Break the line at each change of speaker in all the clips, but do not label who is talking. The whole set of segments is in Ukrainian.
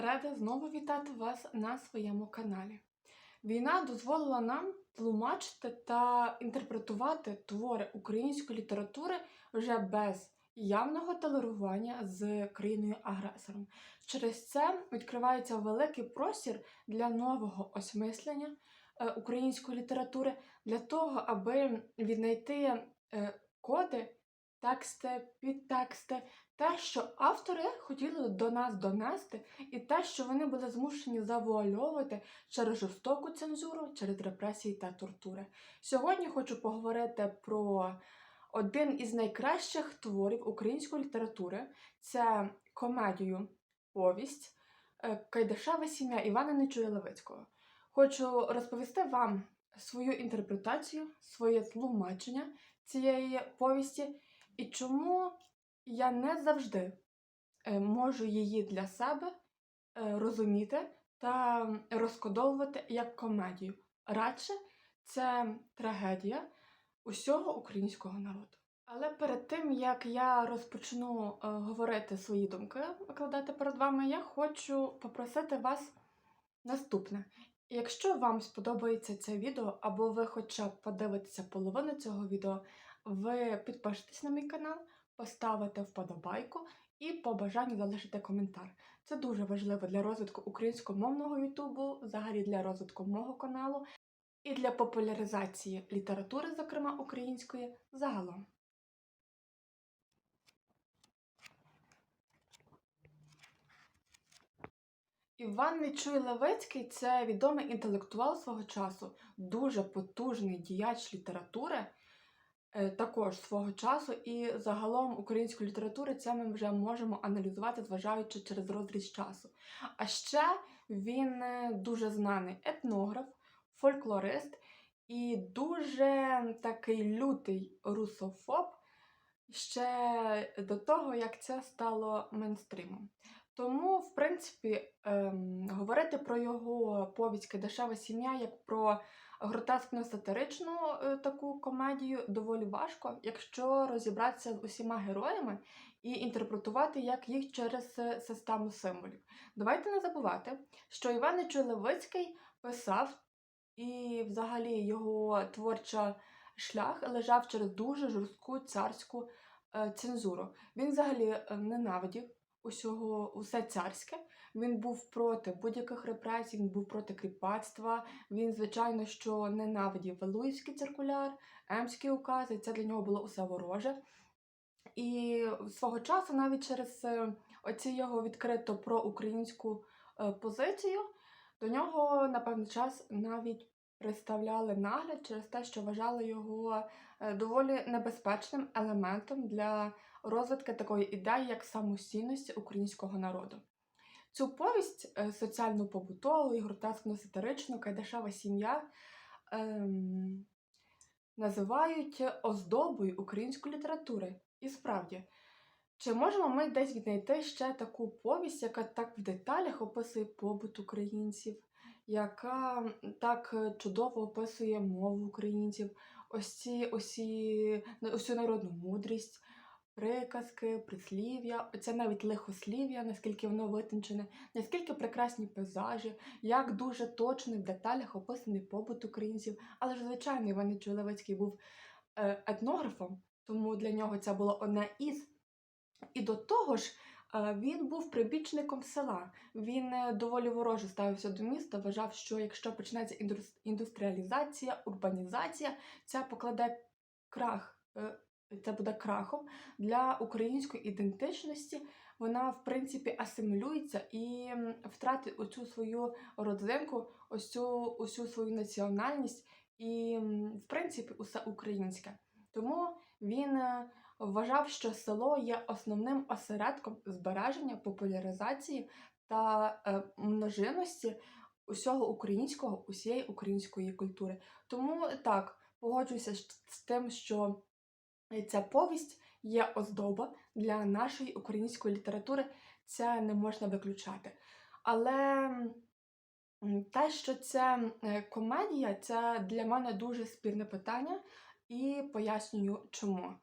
Рада знову вітати вас на своєму каналі. Війна дозволила нам тлумачити та інтерпретувати твори української літератури вже без явного толерування з країною-агресором. Через це відкривається великий простір для нового осмислення е, української літератури, для того, аби віднайти е, коди, тексти, підтексти, те, що автори хотіли до нас донести, і те, що вони були змушені завуальовувати через жорстоку цензуру, через репресії та тортури. Сьогодні хочу поговорити про один із найкращих творів української літератури це комедію Повість е, Кайдашева сім'я Івана Нечуя Левицького. Хочу розповісти вам свою інтерпретацію, своє тлумачення цієї повісті і чому я не завжди е, можу її для себе е, розуміти та розкодовувати як комедію. Радше це трагедія усього українського народу. Але перед тим як я розпочну е, говорити свої думки, викладати перед вами, я хочу попросити вас наступне. Якщо вам сподобається це відео, або ви хоча б подивитеся половину цього відео, ви підпишитесь на мій канал, поставите вподобайку і по бажанню залишите коментар. Це дуже важливо для розвитку українськомовного ютубу, взагалі для розвитку мого каналу і для популяризації літератури, зокрема української, загалом. Іван Нечуй Левицький це відомий інтелектуал свого часу, дуже потужний діяч літератури, також свого часу, і загалом української літератури це ми вже можемо аналізувати, зважаючи через розріз часу. А ще він е, дуже знаний етнограф, фольклорист і дуже такий лютий русофоб ще до того, як це стало мейнстрімом. Тому, в принципі, ем, говорити про його повість «Кайдашева сім'я як про гротескну сатиричну е, таку комедію доволі важко, якщо розібратися з усіма героями і інтерпретувати як їх через е, систему символів. Давайте не забувати, що Іван Нечуй Левицький писав, і взагалі його творча шлях лежав через дуже жорстку царську е, цензуру. Він взагалі ненавидів усього, усе царське. Він був проти будь-яких репресій, він був проти кріпацтва. Він, звичайно, що ненавидів Валуївський циркуляр, Емські укази. Це для нього було усе вороже. І свого часу, навіть через е, оці його відкрито проукраїнську е, позицію, до нього на певний час навіть представляли нагляд через те, що вважали його е, доволі небезпечним елементом для розвитку такої ідеї, як самостійності українського народу. Цю повість е, соціальну побутову і гротескно сатиричну Кайдашева сім'я ем, називають оздобою української літератури. І справді, чи можемо ми десь віднайти ще таку повість, яка так в деталях описує побут українців, яка так чудово описує мову українців, ось ці усі, ось цю народну мудрість, приказки, прислів'я, це навіть лихослів'я, наскільки воно витончене, наскільки прекрасні пейзажі, як дуже точно в деталях описаний побут українців. Але ж, звичайно, Іван Нечуй Левицький був е, етнографом, тому для нього це було одне із. І до того ж, е, він був прибічником села. Він е, доволі вороже ставився до міста, вважав, що якщо почнеться індус- індустріалізація, урбанізація, це покладе крах, це буде крахом для української ідентичності. Вона, в принципі, асимілюється і втратить оцю свою родзинку, ось цю усю свою національність і, в принципі, усе українське. Тому він е, вважав, що село є основним осередком збереження, популяризації та е, множинності усього українського, усієї української культури. Тому так, погоджуюся з тим, що ця повість є оздоба для нашої української літератури, це не можна виключати. Але те, що це комедія, це для мене дуже спірне питання, і пояснюю чому.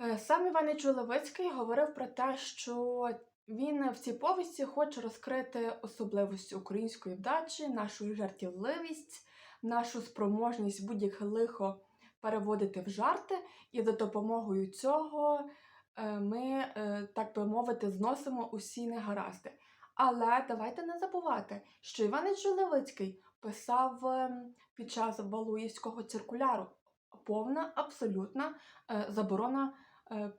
Е, Сам Іван Нечуй Левицький говорив про те, що Він в цій повісті хоче розкрити особливості української вдачі, нашу жартівливість, нашу спроможність будь-яке лихо переводити в жарти, і за допомогою цього е, ми, е, так би мовити, зносимо усі негаразди. Але давайте не забувати, що Іван Левицький писав ем, під час Валуївського циркуляру повна абсолютна е, заборона е,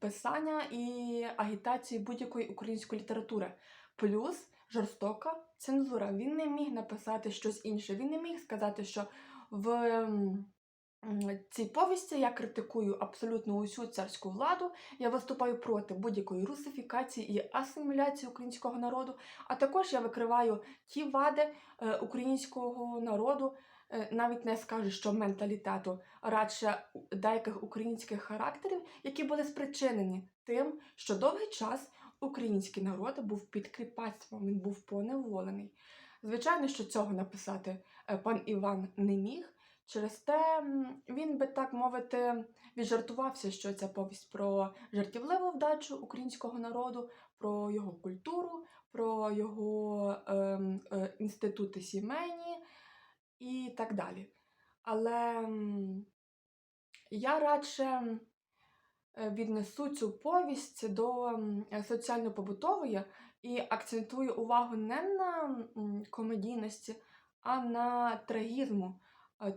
писання і агітації будь-якої української літератури. Плюс жорстока цензура. Він не міг написати щось інше. Він не міг сказати, що в цій повісті я критикую абсолютно усю царську владу, я виступаю проти будь-якої русифікації і асиміляції українського народу, а також я викриваю ті вади е, українського народу, е, навіть не скажу, що менталітету, а радше деяких українських характерів, які були спричинені тим, що довгий час український народ був під кріпацтвом, він був поневолений. Звичайно, що цього написати е, пан Іван не міг. Через те він би так мовити віджартувався, що ця повість про жартівливу вдачу українського народу, про його культуру, про його ем, е, інститути сімейні і так далі. Але я радше е, віднесу цю повість до е, соціально-побутової і акцентую увагу не на комедійності, а на трагізму е,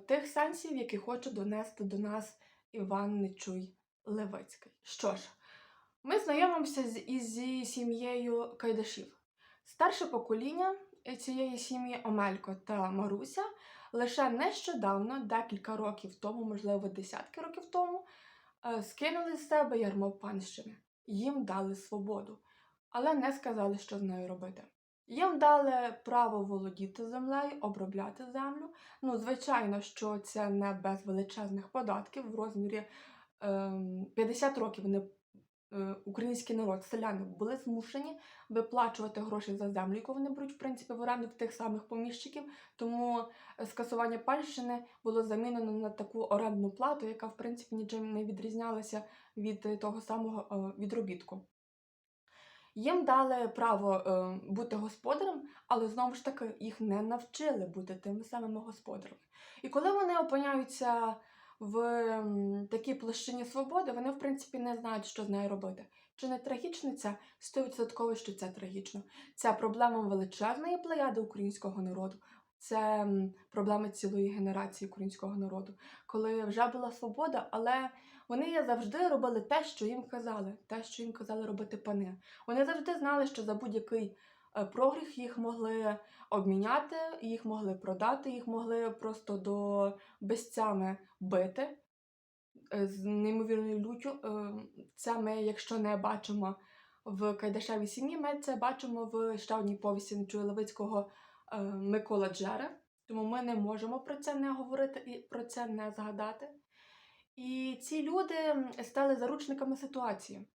тих сенсів, які хоче донести до нас Іван Нечуй Левицький. Що ж, ми знайомимося із сім'єю Кайдашів. Старше покоління цієї сім'ї Омелько та Маруся лише нещодавно, декілька років тому, можливо, десятки років тому, е, скинули з себе ярмо панщини. Їм дали свободу, але не сказали, що з нею робити. Їм дали право володіти землею, обробляти землю. Ну, звичайно, що це не без величезних податків в розмірі ем, 50 років вони, е, український народ, селяни були змушені виплачувати гроші за землю, яку вони беруть, в принципі, в оренду в тих самих поміщиків. Тому е, скасування панщини було замінено на таку орендну плату, яка, в принципі, нічим не відрізнялася від е, того самого е, відробітку. Їм дали право е, бути господарем, але знову ж таки їх не навчили бути тими самими господарями. І коли вони опиняються в такій площині свободи, вони, в принципі, не знають, що з нею робити. Чи не трагічно це? Стовідсотково, що це трагічно. Це проблема величезної плеяди українського народу. Це проблема цілої генерації українського народу, коли вже була свобода, але вони завжди робили те, що їм казали, те, що їм казали робити пани. Вони завжди знали, що за будь-який е, прогріх їх могли обміняти, їх могли продати, їх могли просто до безцями бити е, з неймовірною люттю. Е, Це ми, якщо не бачимо в Кайдашевій сім'ї, ми це бачимо в ще одній повісті е, Микола Джере. Тому ми не можемо про це не говорити і про це не згадати. І ці люди стали заручниками ситуації,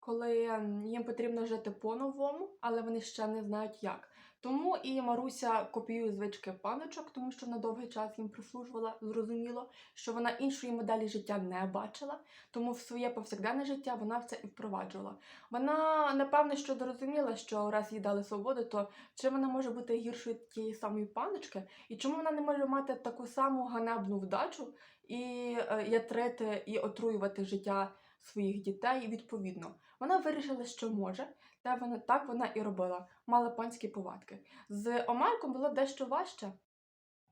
коли їм потрібно жити по-новому, але вони ще не знають як. Тому і Маруся копіює звички паночок, тому що на довгий час їм прислужувала, зрозуміло, що вона іншої моделі життя не бачила, тому в своє повсякденне життя вона в це і впроваджувала. Вона напевне, що зрозуміла, що раз їй дали свободу, то чи вона може бути гіршою тієї самої паночки, і чому вона не може мати таку саму ганебну вдачу і е, ятрити і отруювати життя своїх дітей відповідно. Вона вирішила, що може, та вона так вона і робила, мала панські повадки. З Омарком було дещо важче,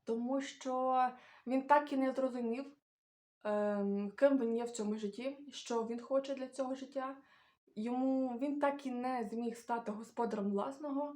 тому що він так і не зрозумів, ем, ким він є в цьому житті, що він хоче для цього життя. Йому він так і не зміг стати господарем власного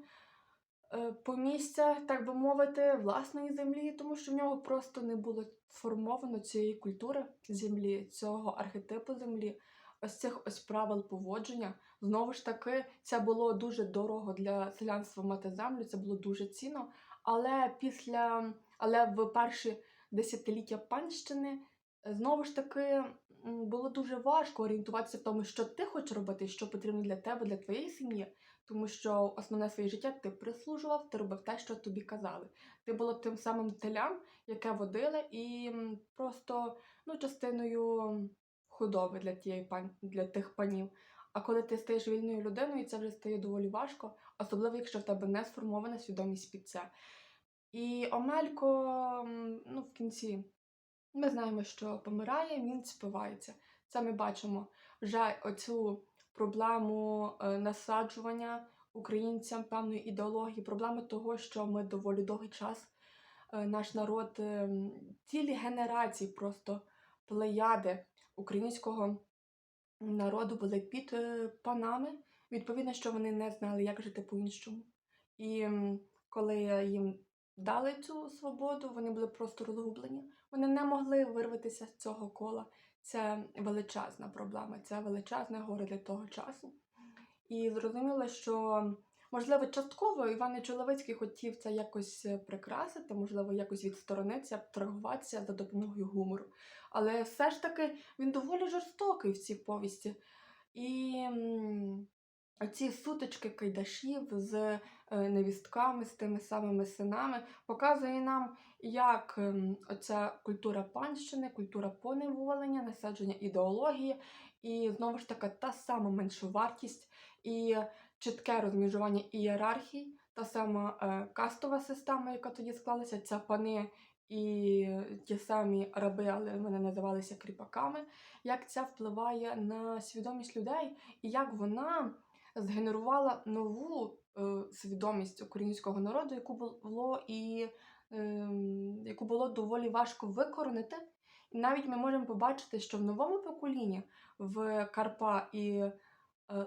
помістя, так би мовити, власної землі, тому що в нього просто не було сформовано цієї культури землі, цього архетипу землі, ось цих ось правил поводження. Знову ж таки, це було дуже дорого для селянства мати землю, це було дуже цінно. Але після, але в перші десятиліття панщини е, знову ж таки було дуже важко орієнтуватися в тому, що ти хочеш робити, що потрібно для тебе, для твоєї сім'ї. Тому що основне своє життя ти прислужував, ти робив те, що тобі казали. Ти було тим самим телям, яке водили, і просто ну, частиною худоби для тієї пан для тих панів. А коли ти стаєш вільною людиною, це вже стає доволі важко, особливо якщо в тебе не сформована свідомість під це. І Омелько, ну, в кінці, ми знаємо, що помирає, він спивається. Це ми бачимо вже оцю проблему е, насаджування українцям певної ідеології, проблеми того, що ми доволі довгий час, е, наш народ, е, цілі генерації просто плеяди українського народу були під панами. Відповідно, що вони не знали, як жити по-іншому. І коли їм дали цю свободу, вони були просто розгублені. Вони не могли вирватися з цього кола. Це величезна проблема, це величезне горе для того часу. І зрозуміло, що можливо частково Іван Чоловицький хотів це якось е, прикрасити, можливо, якось відсторонитися, торгуватися за допомогою гумору. Але все ж таки він доволі жорстокий в цій повісті. І ці сутички кайдашів з е, невістками, з тими самими синами, показує нам, як ем, оця культура панщини, культура поневолення, насадження ідеології, і знову ж таки та сама меншовартість і чітке розміжування ієрархій, та сама е, кастова система, яка тоді склалася, це пани і ті самі раби, але вони називалися кріпаками, як це впливає на свідомість людей, і як вона згенерувала нову е, свідомість українського народу, яку було і ем, яку було доволі важко викоренити. І навіть ми можемо побачити, що в новому поколінні в Карпа і е,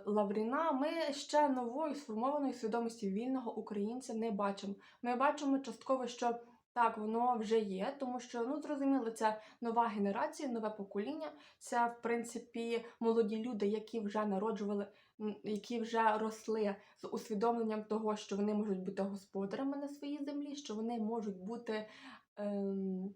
Лавріна ми ще нової сформованої свідомості вільного українця не бачимо. Ми бачимо частково, що так, воно вже є, тому що ну зрозуміло, це нова генерація, нове покоління. Це в принципі молоді люди, які вже народжували, які вже росли з усвідомленням того, що вони можуть бути господарями на своїй землі, що вони можуть бути ем,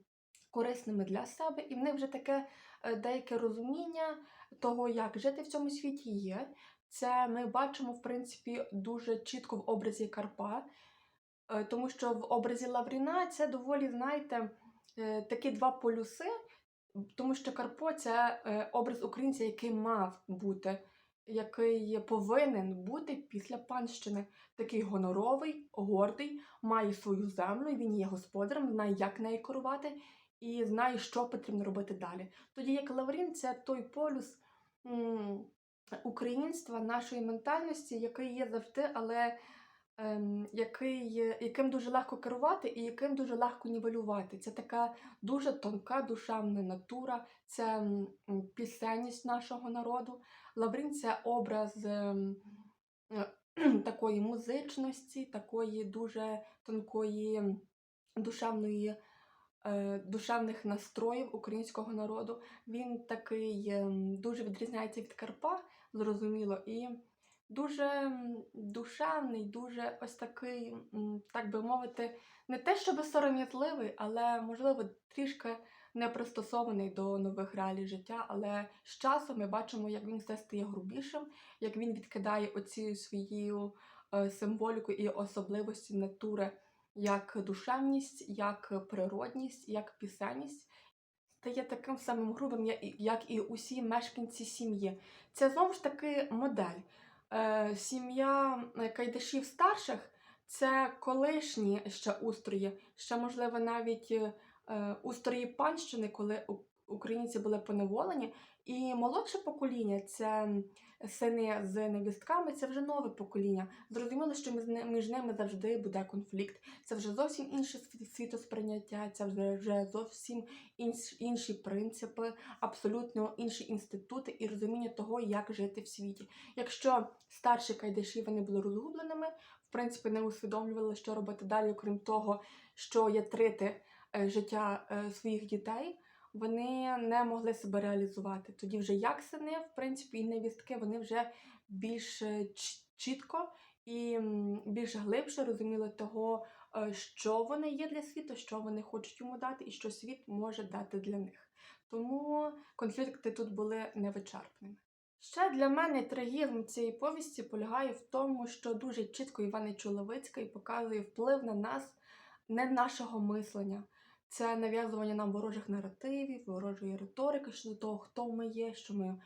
корисними для себе, і в них вже таке е, деяке розуміння того, як жити в цьому світі є. Це ми бачимо, в принципі, дуже чітко в образі Карпа. Е, Тому що в образі Лавріна це доволі, знаєте, е, такі два полюси, тому що Карпо це образ українця, який мав бути, який повинен бути після панщини. Такий гоноровий, гордий, має свою землю, він є господарем, знає, як нею керувати, і знає, що потрібно робити далі. Тоді як Лаврін це той полюс українства, нашої ментальності, який є завжди, але який, яким дуже легко керувати і яким дуже легко нівелювати. Це така дуже тонка душевна натура, це пісенність нашого народу. Лаврін це образ ем, е, такої музичності, такої дуже тонкої душевної. е, Душевних настроїв українського народу. Він такий ем, дуже відрізняється від Карпа, зрозуміло, і дуже душевний, дуже ось такий, так би мовити, не те, щоб сором'язливий, але, можливо, трішки не пристосований до нових реалій життя. Але з часом ми бачимо, як він все стає грубішим, як він відкидає оці свою е, символіку і особливості натури, як душевність, як природність, як пісенність. Стає таким самим грубим, як і усі мешканці сім'ї. Це знову ж таки модель. Е, сім'я е, кайдашів старших це колишні ще устрої, ще, можливо, навіть е, устрої панщини, коли українці були поневолені. І молодше покоління це сини з невістками, це вже нове покоління. Зрозуміло, що між ни- між ними завжди буде конфлікт. Це вже зовсім інше сві- світосприйняття, це вже, зовсім інші принципи, абсолютно інші інститути і розуміння того, як жити в світі. Якщо старші кайдаші вони були розгубленими, в принципі, не усвідомлювали, що робити далі, окрім того, що ятрити е, життя е, своїх дітей, вони не могли себе реалізувати. Тоді вже як сини, в принципі, і невістки, вони вже більш е, чітко і більш глибше розуміли того, е, що вони є для світу, що вони хочуть йому дати, і що світ може дати для них. Тому конфлікти тут були невичерпними. Ще для мене трагізм цієї повісті полягає в тому, що дуже чітко Іван Чоловицький показує вплив на нас не нашого мислення. Це нав'язування нам ворожих наративів, ворожої риторики щодо того, хто ми є, що ми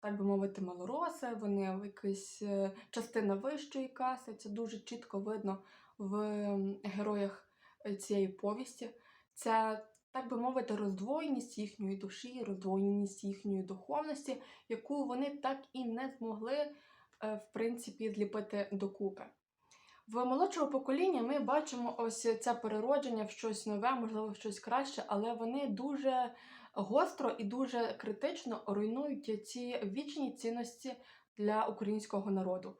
так би мовити, малороси, вони якась е, частина вищої каси. Це дуже чітко видно в героях е, цієї повісті. Це, так би мовити, роздвоєність їхньої душі, роздвоєність їхньої духовності, яку вони так і не змогли, е, в принципі, зліпити докупи. В молодшого покоління ми бачимо ось це переродження в щось нове, можливо, в щось краще, але вони дуже гостро і дуже критично руйнують ці вічні цінності для українського народу.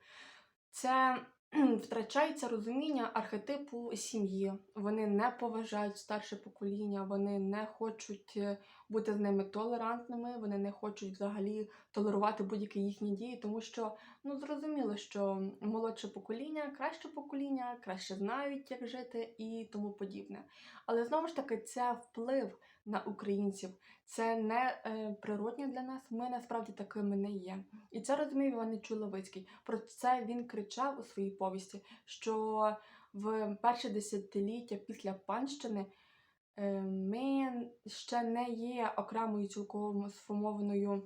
Це втрачається розуміння архетипу сім'ї. Вони не поважають старше покоління, вони не хочуть е, бути з ними толерантними, вони не хочуть взагалі толерувати будь-які їхні дії, тому що ну зрозуміло, що молодше покоління, краще покоління, краще знають, як жити і тому подібне. Але знову ж таки, це вплив на українців. Це не е, природнє для нас. Ми насправді такими не є. І це розумів Іван Чуловицький. Про це він кричав у своїй повісті, що в перше десятиліття після панщини е, ми ще не є окремою цілком сформованою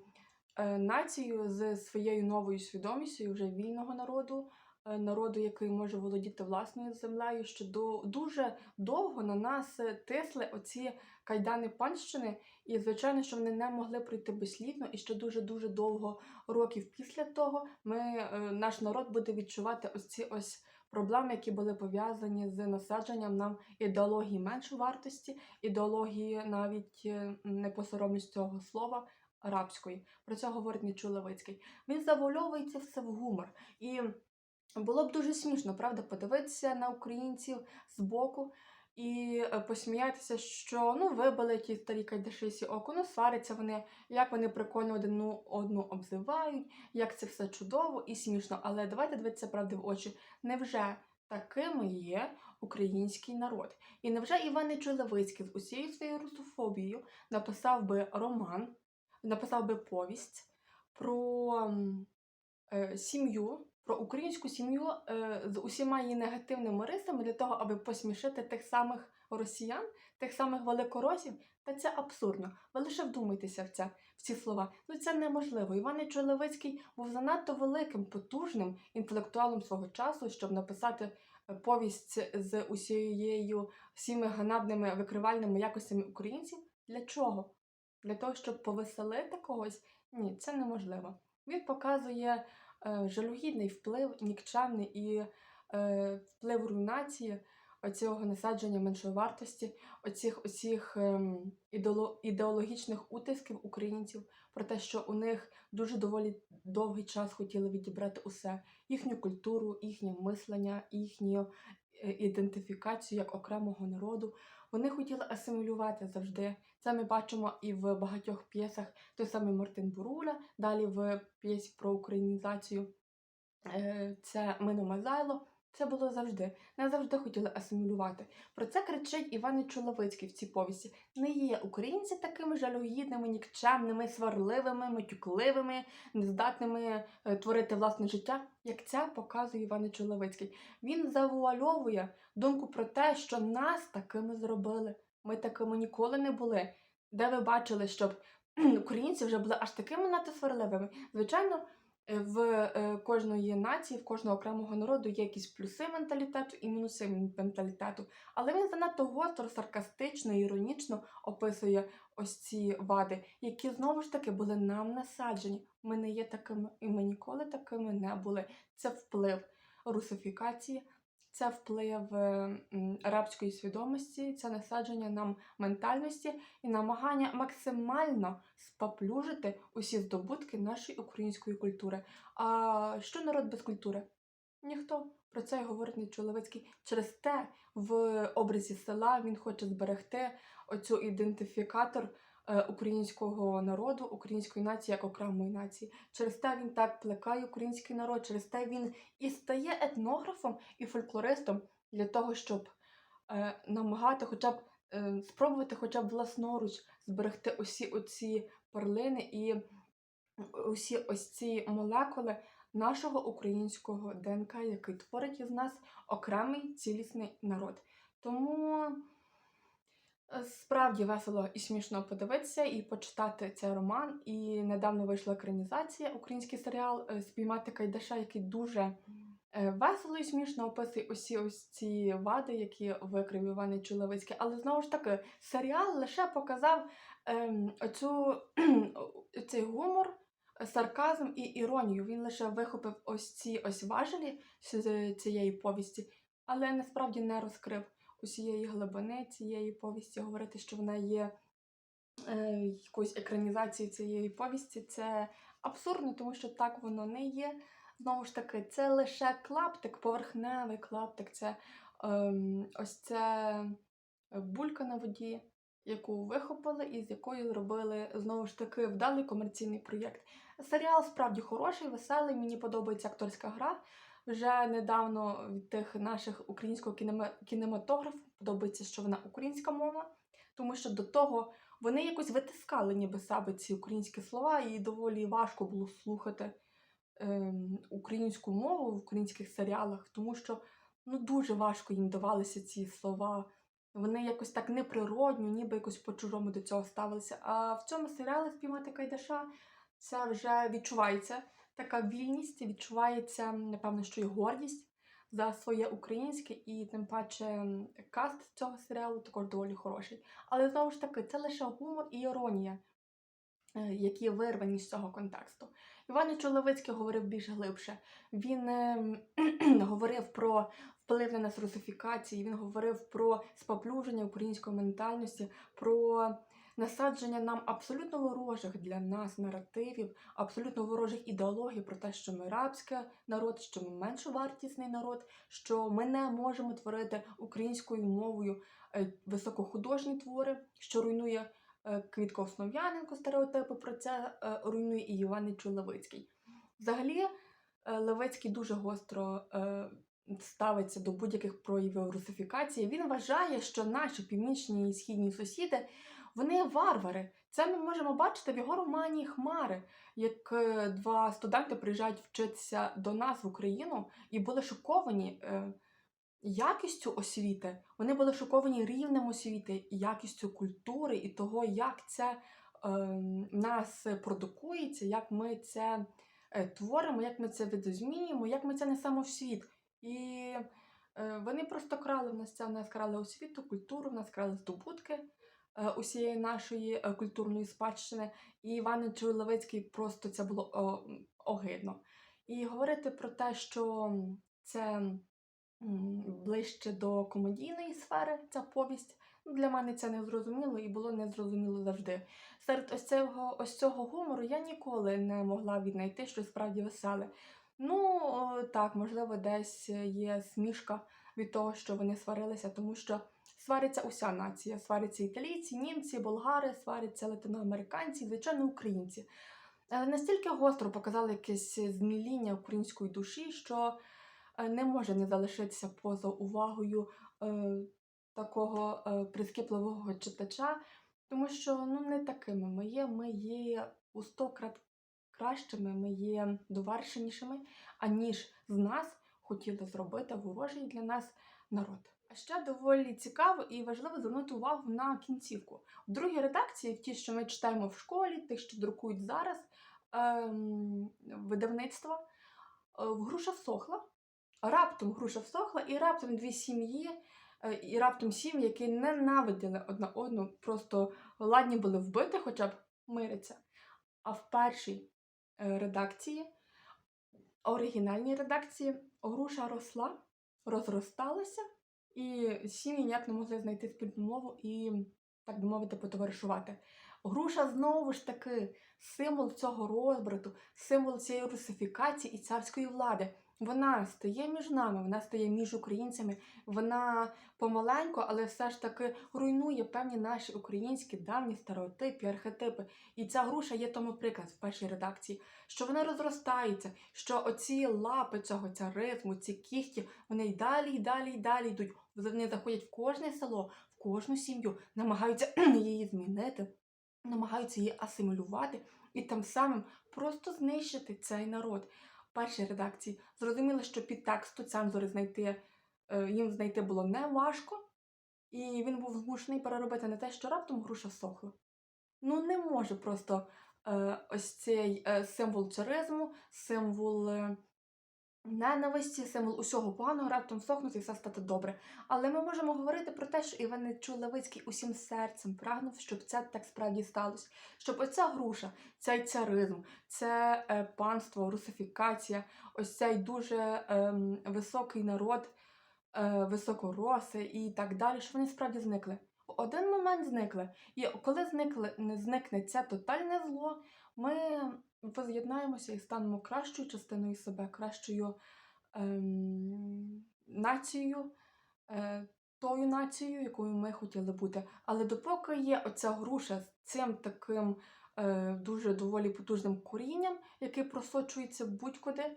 е, нацією з своєю новою свідомістю вже вільного народу, народу, який може володіти власною землею, що до, дуже довго на нас е, тисли оці кайдани панщини, і звичайно, що вони не могли пройти безслідно, і ще дуже дуже довго років після того ми, е, наш народ буде відчувати ось ці ось проблеми, які були пов'язані з насадженням нам ідеології меншої вартості, ідеології навіть е, не посоромлюсь цього слова. Рабської про це говорить Нічу Левицький. Він завольовується все в гумор. І було б дуже смішно, правда, подивитися на українців збоку і е, посміятися, що ну вибили ті старі кайдашисі око, ну сваряться вони, як вони прикольно один ну, одну обзивають, як це все чудово і смішно. Але давайте дивитися правди в очі. Невже такими є український народ? І невже Іван Чоловицький з усією своєю русофобією написав би роман, написав би повість про е, сім'ю, про українську сім'ю е, з усіма її негативними рисами для того, аби посмішити тих самих росіян, тих самих великоросів. Та це абсурдно. Ви лише вдумайтеся в це, в ці слова. Ну це неможливо. Іван Чоловицький був занадто великим, потужним інтелектуалом свого часу, щоб написати е, повість з усією всіми ганебними викривальними якостями українців. Для чого? Для того, щоб повеселити когось? Ні, це неможливо. Він показує жалюгідний вплив, нікчемний і е, вплив руйнації оцього насадження меншої вартості, оцих, оцих ем, ідеологічних утисків українців про те, що у них дуже доволі довгий час хотіли відібрати усе їхню культуру, їхнє мислення, їхню е, ідентифікацію як окремого народу. Вони хотіли асимілювати завжди. Це ми бачимо і в багатьох п'єсах. Той самий Мартин Буруля, далі в п'єсі про українізацію. Е, Це Мино Мазайло. Це було завжди. Не завжди хотіли асимілювати. Про це кричить Іван Чоловицький в цій повісті. Не є українці такими жалюгідними, нікчемними, сварливими, матюкливими, нездатними е, творити власне життя, як це показує Іван Чоловицький. Він завуальовує думку про те, що нас такими зробили. Ми такими ніколи не були. Де ви бачили, щоб українці вже були аж такими надто сварливими? Звичайно, е, в е, кожної нації, в кожного окремого народу є якісь плюси менталітету і мінуси менталітету. Але він занадто гостро, саркастично, іронічно описує ось ці вади, які знову ж таки були нам насаджені. Ми не є такими, і ми ніколи такими не були. Це вплив русифікації, це вплив е, арабської свідомості, це насадження нам ментальності і намагання максимально споплюжити усі здобутки нашої української культури. А що народ без культури? Ніхто про це й говорить не Чоловицький. Через те в образі села він хоче зберегти оцю ідентифікатор е, українського народу, української нації як окремої нації. Через те він так плекає український народ, через те він і стає етнографом і фольклористом для того, щоб е, намагати хоча б е, спробувати хоча б власноруч зберегти усі оці перлини і усі ось ці молекули нашого українського ДНК, який творить із нас окремий цілісний народ. Тому Е, Справді весело і смішно подивитися і почитати цей роман. І недавно вийшла екранізація, український серіал е, Спіймати Кайдаша, який дуже е, весело і смішно описує усі ось ці вади, які викрив Іван Чулевицький. Але знову ж таки, серіал лише показав ем, оцю, цей гумор, сарказм і іронію. Він лише вихопив ось ці ось важелі з цієї повісті, але насправді не розкрив усієї глибини цієї повісті, говорити, що вона є е, якоюсь екранізацією цієї повісті, це абсурдно, тому що так воно не є. Знову ж таки, це лише клаптик, поверхневий клаптик, це ем, ось це булька на воді, яку вихопили і з якою зробили знову ж таки вдалий комерційний проєкт. Серіал справді хороший, веселий, мені подобається акторська гра. Вже недавно від тих наших українського кінема- кінематографу подобається, що вона українська мова, тому що до того вони якось витискали ніби себе ці українські слова, і доволі важко було слухати ем, українську мову в українських серіалах, тому що ну, дуже важко їм давалися ці слова. Вони якось так неприродньо, ніби якось по-чужому до цього ставилися. А в цьому серіалі спіймати Кайдаша це вже відчувається така вільність, відчувається, напевно, що і гордість за своє українське, і тим паче каст цього серіалу також доволі хороший. Але знову ж таки, це лише гумор і іронія, е, які вирвані з цього контексту. Іван Чоловицький говорив більш глибше. Він ем, говорив про вплив на нас русифікації, він говорив про споплюження української ментальності, про насадження нам абсолютно ворожих для нас наративів, абсолютно ворожих ідеологій про те, що ми рабський народ, що ми меншовартісний народ, що ми не можемо творити українською мовою е, високохудожні твори, що руйнує е, Квітко Основ'яненко стереотипи про це е, руйнує і Іван Левицький. Взагалі, Левицький дуже гостро ставиться до будь-яких проявів русифікації. Він вважає, що наші північні і східні сусіди вони варвари. Це ми можемо бачити в його романі Хмари, як е, два студенти приїжджають вчитися до нас в Україну і були шоковані е, якістю освіти. Вони були шоковані рівнем освіти, якістю культури і того, як це е, нас продукується, як ми це творимо, як ми це видозмінюємо, як ми це несемо в світ. І вони просто крали в нас це, в нас крали освіту, культуру, в нас крали здобутки усієї нашої е, культурної спадщини. І Іван Чуйловицький просто це було огидно. І говорити про те, що це ближче до комедійної сфери, ця повість, для мене це не зрозуміло і було незрозуміло завжди. Серед ось цього, ось цього гумору я ніколи не могла віднайти щось справді веселе. Ну, так, можливо, десь є смішка від того, що вони сварилися, тому що свариться уся нація. Сваряться італійці, німці, болгари, сваряться латиноамериканці, звичайно, українці. Але настільки гостро показали якесь зміління української душі, що е, не може не залишитися поза увагою е, такого е, прискіпливого читача, тому що ну, не такими ми є. Ми є у сто крат кращими, ми є довершенішими, аніж з нас хотіли зробити ворожий для нас народ. Ще доволі цікаво і важливо звернути увагу на кінцівку. В другій редакції, в ті, що ми читаємо в школі, тих, що друкують зараз ем, видавництва, е, в груша всохла. Раптом груша всохла, і раптом дві сім'ї, е, і раптом сім'ї, які ненавиділи одна одну, просто ладні були вбити, хоча б миряться. А в першій е, редакції, оригінальній редакції, груша росла, розросталася, і сім'ї ніяк не могли знайти спільну мову і, так би мовити, потоваришувати. Груша знову ж таки символ цього розбрату, символ цієї русифікації і царської влади. Вона стає між нами, вона стає між українцями, вона помаленьку, але все ж таки руйнує певні наші українські давні стереотипи, архетипи. І ця груша є тому приклад в першій редакції, що вона розростається, що оці лапи цього царизму, ці кіхті, вони й далі, й далі, й далі йдуть. Вони заходять в кожне село, в кожну сім'ю, намагаються її змінити, намагаються її асимілювати і тим самим просто знищити цей народ. Першій редакції зрозуміла, що під тексту цензори знайти е, їм знайти було не важко. і він був змушений переробити не те, що раптом груша сохла. Ну, не може просто е, ось цей е, символ царизму, символ е, ненависті, символ усього поганого раптом сохнути і все стати добре. Але ми можемо говорити про те, що Іван Нечуй Левицький усім серцем прагнув, щоб це так справді сталося. Щоб оця груша, цей царизм, це е, панство, русифікація, ось цей дуже ем, високий народ, е, високороси і так далі, щоб вони справді зникли. В один момент зникли. І коли зникли, не зникне це тотальне зло, ми воз'єднаємося і станемо кращою частиною себе, кращою ем, нацією, е, тою нацією, якою ми хотіли бути. Але допоки є оця груша з цим таким е, дуже доволі потужним корінням, який просочується будь-куди,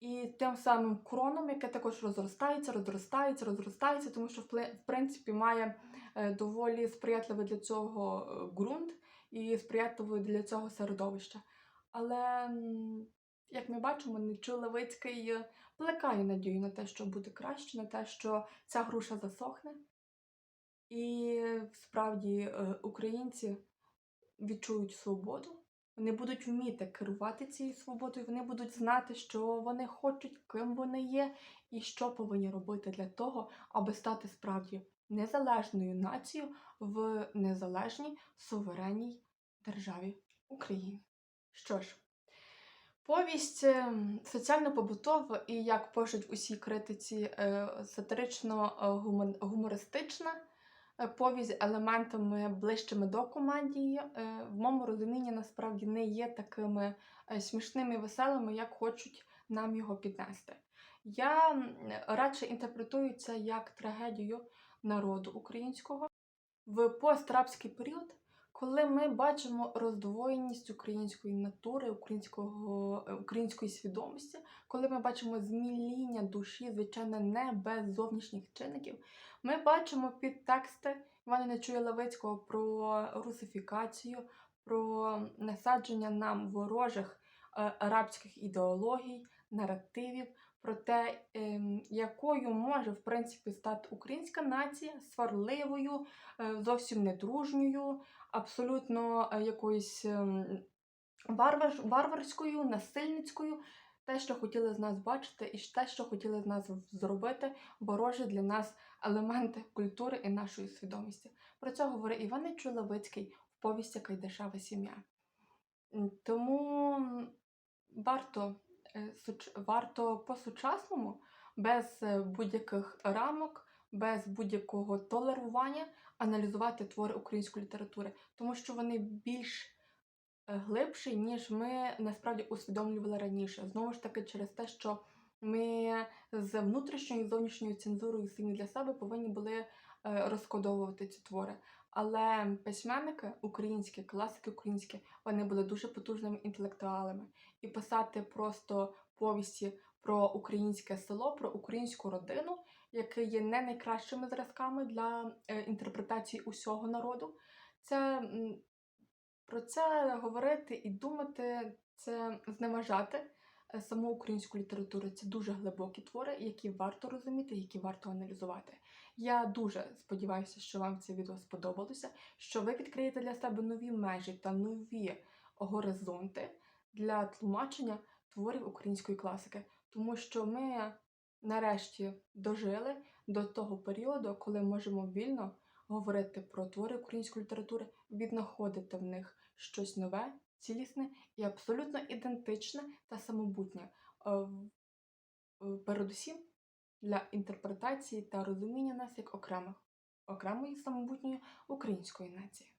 і тим самим кроном, яке також розростається, розростається, розростається, тому що в принципі має е, доволі сприятливий для цього е, ґрунт і сприятливе для цього середовище. Але, як ми бачимо, Нечуй Левицький е, плекає надію на те, що буде краще, на те, що ця груша засохне. І справді е, українці відчують свободу. Вони будуть вміти керувати цією свободою, вони будуть знати, що вони хочуть, ким вони є, і що повинні робити для того, аби стати справді незалежною нацією в незалежній суверенній державі України. Що ж, повість ем, соціально-побутова і, як пишуть усі критиці, е, сатирично-гумористична е, повість з елементами ближчими до комедії, е, в моєму розумінні насправді не є такими е, смішними і веселими, як хочуть нам його піднести. Я радше інтерпретую це як трагедію народу українського в пострабський період, коли ми бачимо роздвоєність української натури, українського, е, української свідомості, коли ми бачимо зміління душі, звичайно, не без зовнішніх чинників, ми бачимо підтексти. Івана Нечуя Левицького про русифікацію, про насадження нам ворожих е, арабських ідеологій, наративів, про те, ем, якою може в принципі стати українська нація сварливою, е, зовсім недружньою, абсолютно е, якоюсь ем, варвар, варварською, насильницькою. Те, що хотіли з нас бачити, і те, що хотіли з нас зробити, ворожі для нас елементи культури і нашої свідомості. Про це говорить Іван Нечуй Левицький в повісті Кайдашева сім'я. Тому варто, варто по-сучасному, без е, будь-яких рамок, без будь-якого толерування аналізувати твори української літератури, тому що вони більш е, глибші, ніж ми насправді усвідомлювали раніше. Знову ж таки, через те, що ми з внутрішньою і зовнішньою цензурою самі для себе повинні були е, розкодовувати ці твори. Але письменники українські, класики українські, вони були дуже потужними інтелектуалами. І писати просто повісті про українське село, про українську родину, які є не найкращими зразками для е, інтерпретації усього народу. Це про це говорити і думати, це зневажати е, саму українську літературу. Це дуже глибокі твори, які варто розуміти, які варто аналізувати. Я дуже сподіваюся, що вам це відео сподобалося, що ви відкриєте для себе нові межі та нові горизонти для тлумачення творів української класики, тому що ми нарешті дожили до того періоду, коли можемо вільно говорити про твори української літератури, віднаходити в них щось нове, цілісне і абсолютно ідентичне та самобутнє. е, е, Передусім для інтерпретації та розуміння нас як окремих, окремої самобутньої української нації.